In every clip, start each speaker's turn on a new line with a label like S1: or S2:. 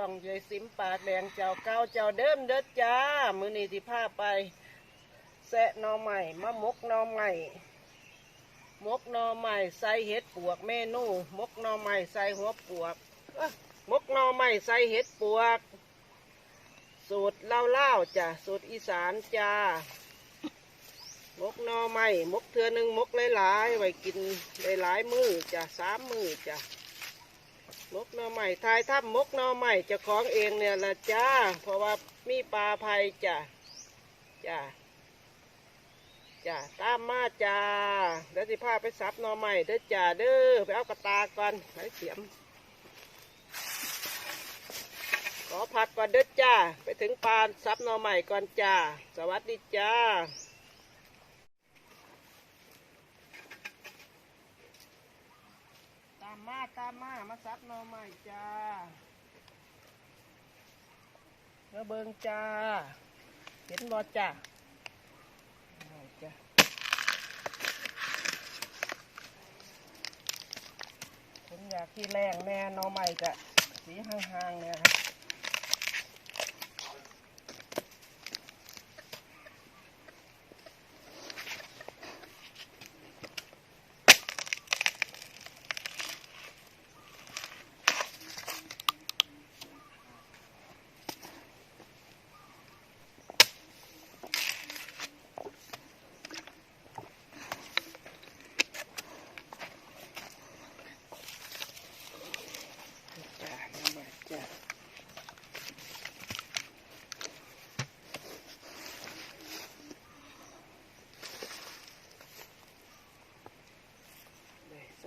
S1: ส่องยายสิมปากแดงเจ้าเก้าเจ้าเดิมเด้อจ้า มือนี้ที่พาไป แซะนอใหม่มะมกนอใหม่มกนอใหม่ใส่เห็ดปวกเมนู มกนอใหม่ใส่หัวปวกมกนอใหม่ใส่เห็ดปวก สูตรเล่าเล่าๆจ้ะสูตรอีสานจ้ามกนอใหม่มกเทือหนึ่งมกหลายๆไว้กินหลายๆมือจ้ะสามมือจ้ะ มกหนอใหม่ทายทับมกหนอใหม่จะของเองเนี่ยละจ้า เพราะว่ามีปลาภัยจ้ะจ้ะจ้าตามมาจ้าเดี๋ยวสิพาไปซับหน่อใหม่เด้อจ้าเด้อไปเอากระตาก่อนไปเสียม ขอพักก่อนเด้อจ้า ไปถึงปานซับหน่อใหม่ก่อนจ้า สวัสดีจ้า ตา มมาตามมามาซับหน่อใหม่จ้าเมื่อเบิงจ้า เห็นบอจ้าจ้ะผมอยากที่แรงแน่นอใหม่จะสีห่างๆเนี่ยครับ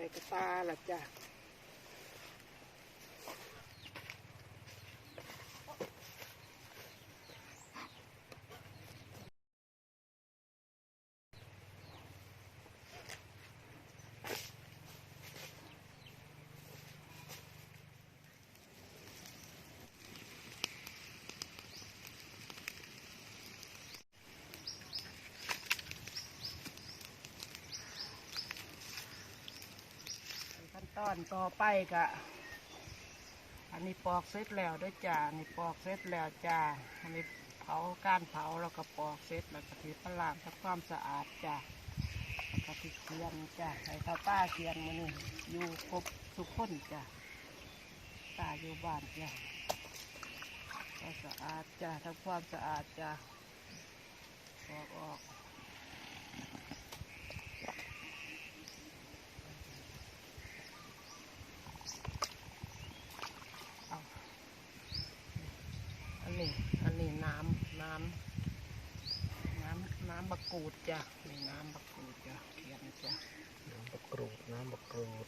S1: ใส่กระตาละจ้ะ ตอนต่อไปกะอันนี้ปอกเสร็จแล้วด้วยจ้าอันนี้ปอกเสร็จแล้วจ้าอันนี้เผาการเผาแล้วก็ปอกเสร็จแล้วก็ถือพลามทำความสะอาดจ้าแล้วก็ติเทียนจ้าใส่ข้าวป้าเทียนมานี่อยู่ครบทุกคนจ้าตาอยู่บ้านจ้าก็สะอาดจ้าทำความสะอาดจ้าปอกออก เอาอันนี้ อันนี้น้ำ น้ำ น้ำน้ำบักรูดจ้ะนี่น้ำมะกรูดจ้ะเขียนจ้ะ
S2: น้ำมะกรูดน้ำบักกรูด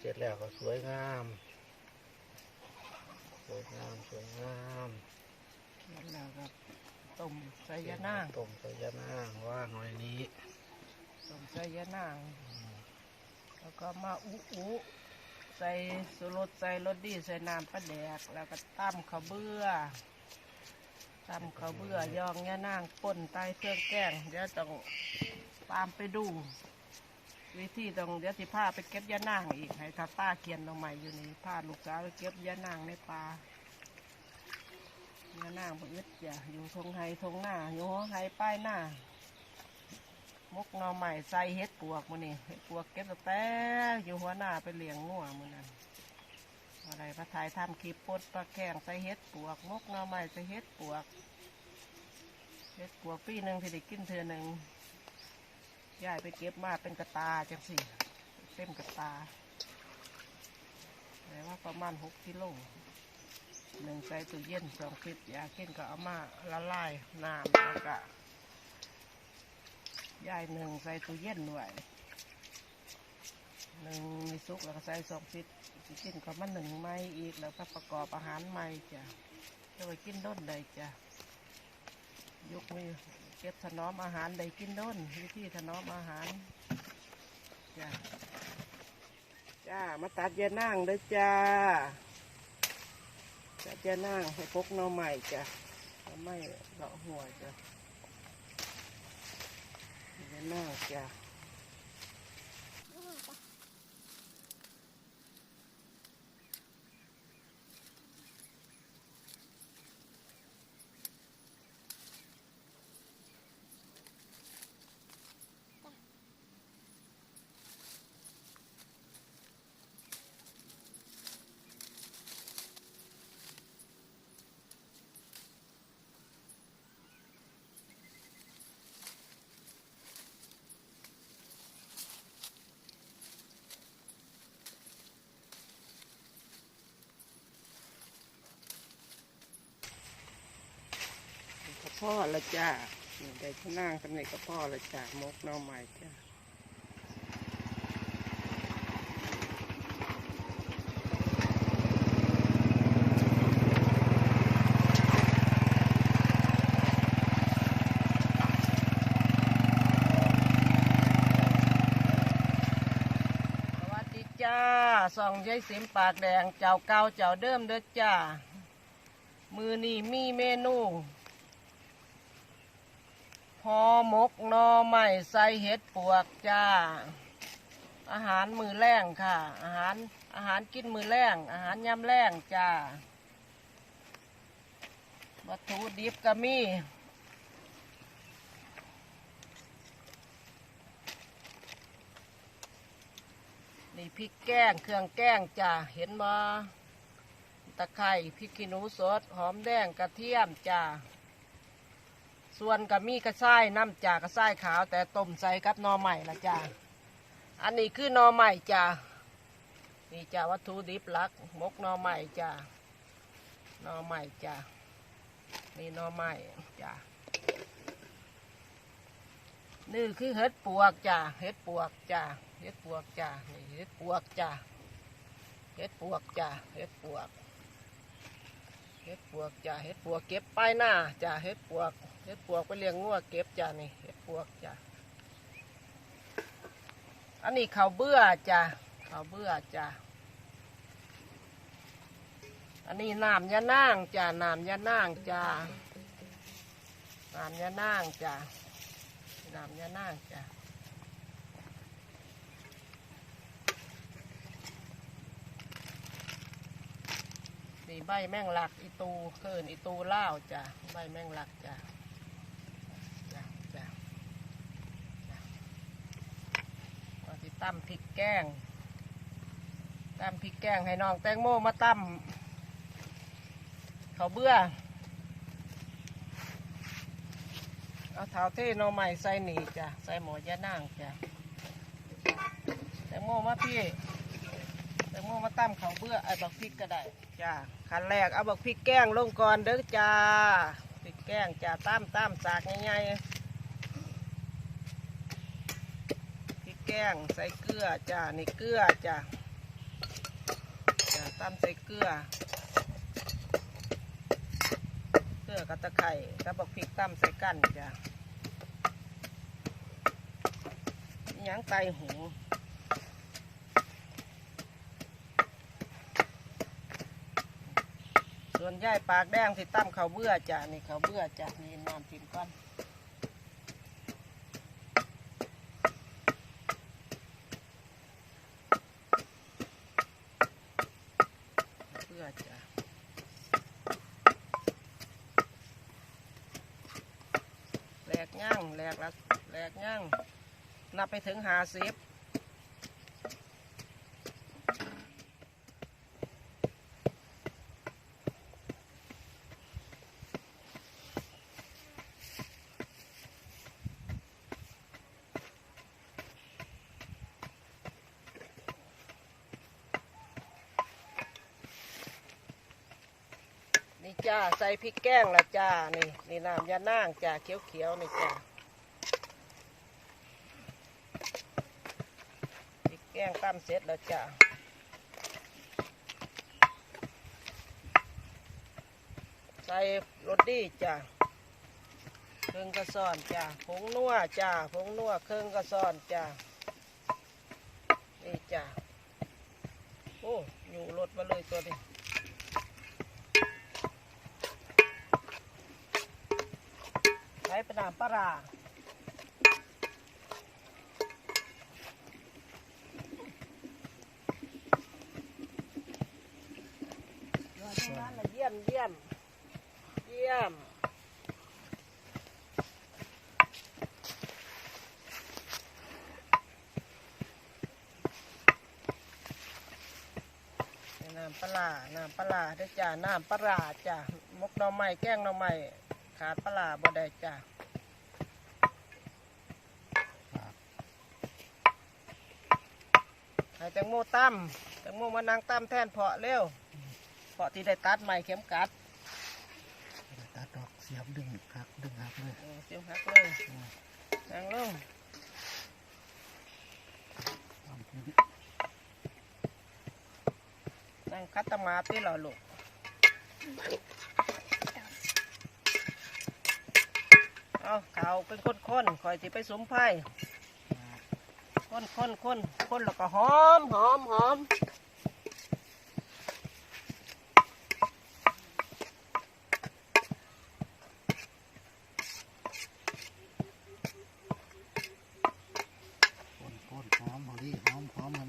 S2: เสร็จ แล้วก็สวยงาม สวยงามสวยงาม
S1: เขียนแล้วก็ต้มใส่ยะนาง
S2: ต้มใส่ยะนางว่างไว้นี้
S1: ต้มใส่ยะนาง แล้วก็มาอุอุใส่สุรสใส่รสดีใส่น้ำปลาแดก แล้วก็ตั้มข้าวเบื่อตั้มข้าวเบื่อยองยะนางป่นใต้เครื่องแกงเดี๋ยวต้องตามไปดู วิธีต้องเดี๋ยวสิพาไปเก็บยะนางอีกให้ถ้าป้าเกียนลงใหม่อยู่นี่พาลูกสาวไปเก็บยะนางในป่ายะนางบ่อึดจ้ะอยู่ทงไฮทงหน้าอยู่หัวไฮป้ายหน้ามกหนอใหม่ใส่เฮ็ดปวกมื้อนี่เฮ็ดปวกเก็บแต่อยู่หัวหน้าไปเลี้ยงงัวมื้อนั้นอะไรพระทายทำคลิปปดปลาแข้งใส่เฮ็ดปวก มกหนอใหม่ใส่เฮ็ดปวกเฮ็ดปวกปีหนึ่งที่ได้กินเทือหนึ่ง ยายไปเก็บมาเป็นกระตาจังสิเต็มกระตาแปลว่าประมาณหกกิโลหนึ่งใส่ตู้เย็นสองฟิตยากินก็เอามาละลายน้ำแล้วก็ยายหนึ่งใส่ตู้เย็นด้วยหนึ่งมีซุกแล้วก็ใส่สองฟิตกินก็มาหนึ่งไม้อีกแล้วก็ประกอบอาหารใหม่จ้ะจะไปกินด้นใดจ้ะ ยกมือเก็บถนอมอาหารได้กินน้นวิธีถนอมอาหารจ้าจ้ามาตัดยานั่งเด้อจ้าตัดยานั่งให้พกน้อใหม่จ้ะหน่อไม้ดอกหัวจ้ะยานั่งจ้ะ พ่อละจ้าได้ที่นั่งสำเร็จกระพ่อละจ้ามกน่อใหม่จ้าสวัสดีจ้าส่องยายสิมปากแดง เจ้าเก่าเจ้าเดิมเด้อจ้า มือนี่มีเมนู อหมกนอใหม่ใส่เห็ดปวกจ้า อาหารมือแรงค่ะ อาหารอาหารกินมือแรงอาหารยำแรงจ้า วัตถุดิบก็มีนี่พริกแกงเครื่องแกงจ้าเห็นมาตะไคร้พริกขี้หนูสด หอมแดงกระเทียมจ้า ส่วนก็มีกระช่ายน้ำจากกระช่ายขาว แต่ต้มใส่กับนอใหม่ละจ้าอันนี้คือนอใหม่จ้านี่จ้าวัตถุดิบหลักมกนอใหม่จ้านอใหม่จ้านี่นอใหม่จ้านี่คือเห็ดปวกจ้าเห็ดปวกจ้าเห็ดปวกจ้านี่เห็ดปวกจ้าเห็ดปวกจ้าเห็ดปวก ปวกจ้าเห็ดปวกเก็บป้ายหน้าจ้าเห็ดปวกเห็ดปวกไปเลี้ยงงัวเก็บจ้านี่เห็ดปวกจ้าอันนี้เขาเบื่อจ้าข้าเบื่อจ้าอันนี้น้ำยะนางจ้าน้ำยะนางจ้าน้ำยะนางจ้าน้ำยะนางจ้า นี่ใบแมงลักอีตูเกินอีตูเล่าจ้ะใบแมงลักจ้ะจ้ะจ้ะจ้ะก็สิตั้มพริกแกงตั้มพริกแกงให้น้องแตงโมมาตั้มเขาเบื่อเอาเท้าเทหนอใหม่ใส่หนีจ้ะใส่หมอยะนางจ้ะแตงโมมาพี่แตงโมมาตั้มเขาเบื่อไอ้บักพริกก็ได้ จ้าขั้นแรกเอาบักพริกแกงลงก่อนเด้อจ้าพริกแกงจ้าตั้มตั้มสากง่ายๆพริกแกงใส่เกลือจ้านี่เกลือจ้าจ้าตั้มใส่เกลือ เกลือกับตะไคร่กับบักพริกตั้มใส่กันจ้ายังไตหู ส่วนใหญ่ปากแดงที่ตั้มเขาเบื่อจ้ะนี่เขาเบื่อจะนี่น้ำพิมก้อนเบือจะแหลกย่างแหลกละแหลกย่างนับไปถึงหาสิบ นี่จ้าใส่พริกแกงละจ้านี่นี่น้ำยาน่างจ้าเขียวๆนี่จ้าพริกแกงตั้มเสร็จแล้วจ้าใส่รสดีจ้าเครื่องกระซอนจ้าผงนัวจ้าผงนัวเครื่องกระซอนจ้านี่จ้าโอ้อยู่รถมาเลยตัวนี้ น้ำปลาร้าร้านเยี่ยมเยี่ยมเยี่ยมน้ำปลาน้ำปลาร้าเด้จ้าน้ำปลาจ้ามกหน่อไม้แกงหน่อไม้ขาดปลาร้าบ่ได้จ้า ให้ แตงโมตั้มแตงโมมานั่งตั้มแทนเพาะเร็วเพาะที่ได้ตัดใหม่เข็มกัด
S2: ตัดดอกเสียบดึงหักดึงหักเลย
S1: เออเสียมหักเลยนั่งลง
S2: ทำพื้น
S1: นั่งคัดตะมาตีหล่อลูกเอาเขาเป็นคนๆคอยที่ไปสมไพ่ คนคนคนคนแล้วก็หอมหอมหอม
S2: คนคนหอมพอดีหอมหอมมัน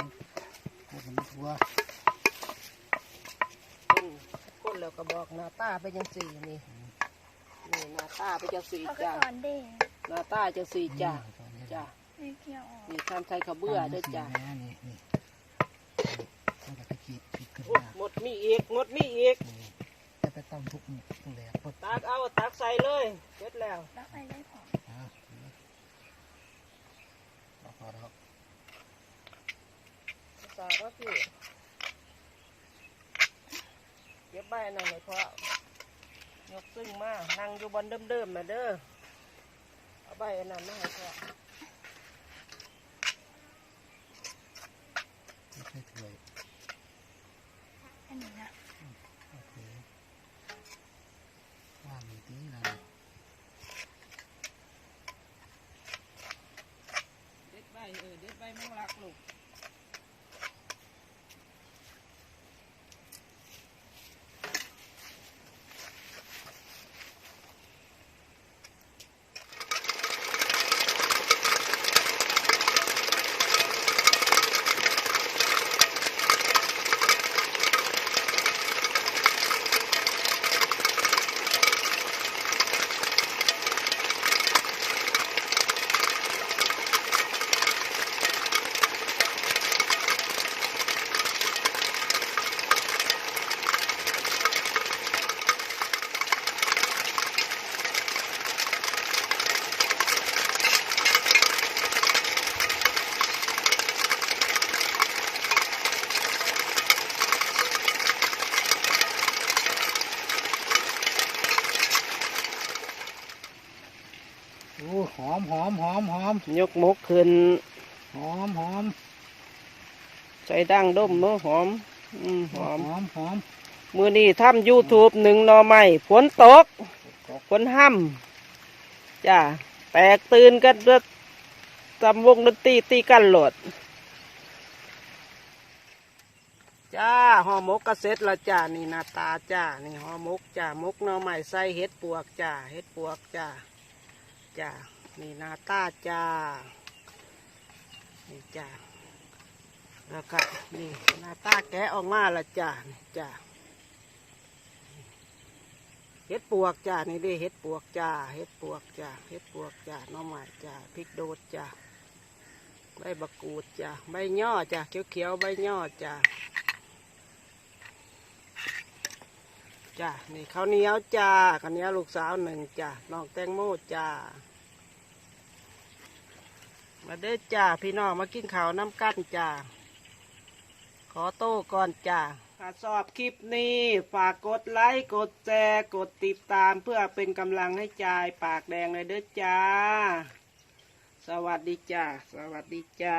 S2: พวกมันทั่ว
S1: คนคนแล้วก็บอกหน้าตาเป็นยังสี่นี่นี่หน้าตาเป็นยังสี่
S3: เขาก็
S1: จ้า
S3: สอนเด็ก
S1: หน้าตาจังสี่จ้า
S2: ตอนนี้
S1: จ้า
S3: ไม่ เกี่ยวออก
S1: นี่ทำใส่ข้าวเบื่อเด้วยจ้า
S2: แม่นี่นี่ต้องไปขีดขีดขึ้น
S1: อุ๊ย
S2: มา
S1: หมดมีอีกหมดมีอีก
S2: จะไปตั้งทุกทุกแหลกปุ๊บ
S1: ตักเอาตักใส่เลยเสร็จแล้ว
S3: แล้วใครได้ของ
S2: อะพอแล้ว
S1: สาก็พี่เก็บใบนั่นเลยเพราะยกซึ่งมานั่งอยู่บนเดิมๆมาเด้อเอาใบอันนั้นมาให้พ่อ
S2: ไม่ใช่ถ้วย
S3: อันนี้นะ
S2: โอเคว่างมีตีนะ
S1: เด็ดใบเออเด็ดใบมังลักลูก
S2: โอ้หอ มหอมหอมหอม
S1: ยกมกขึ้น
S2: หอมหอม
S1: ใส่ดั้งด้มเนาะหอมอืมห
S2: ห
S1: อ
S2: อ
S1: ม
S2: มหอมหอม
S1: มือนี้ทำยูทูบหนึ่งหนอใหม่ฝนตกฝนห้ำจ้าแตกตื่นกันด้วยตำวงดนตรีตีกันโหลด จ้าห่อหมกกระเซ็ตแล้วจ้านี่หน้าตาจ้านี่ห่อหมกจ้ามกหน่อไม้ใส่เห็ดปวกจ้าเห็ดปวกจ้าจ้า นี่นาตาจ้า นี่จ้าแล้วก็นี่นาตาแกะออกมาละจ้านี่จ้าเห็ดปวกจ้า นี่ด้เห็ดปวกจ้า เห็ดปวกจ้า เห็ดปวกจ้าน้อไม้จ้า พริกโดดจ้า ใบบักกูดจ้า ใบย่อจ้า เขียวๆ ใบย่อจ้าจ้า นี่ข้าวเหนียวจ้าข้าวเหนียวลูกสาวหนึ่งจ้าน้องแตงโมจ้า มาเด้อจ้าพี่น้องมากินข้าวน้ำกั้นจ้า ขอโต้ก่อนจ้าถ้าชอบคลิปนี้ฝากกดไลค์กดแชร์กดติดตามเพื่อเป็นกำลังให้จายปากแดงเลยเด้อจ้า สวัสดีจ้า สวัสดีจ้า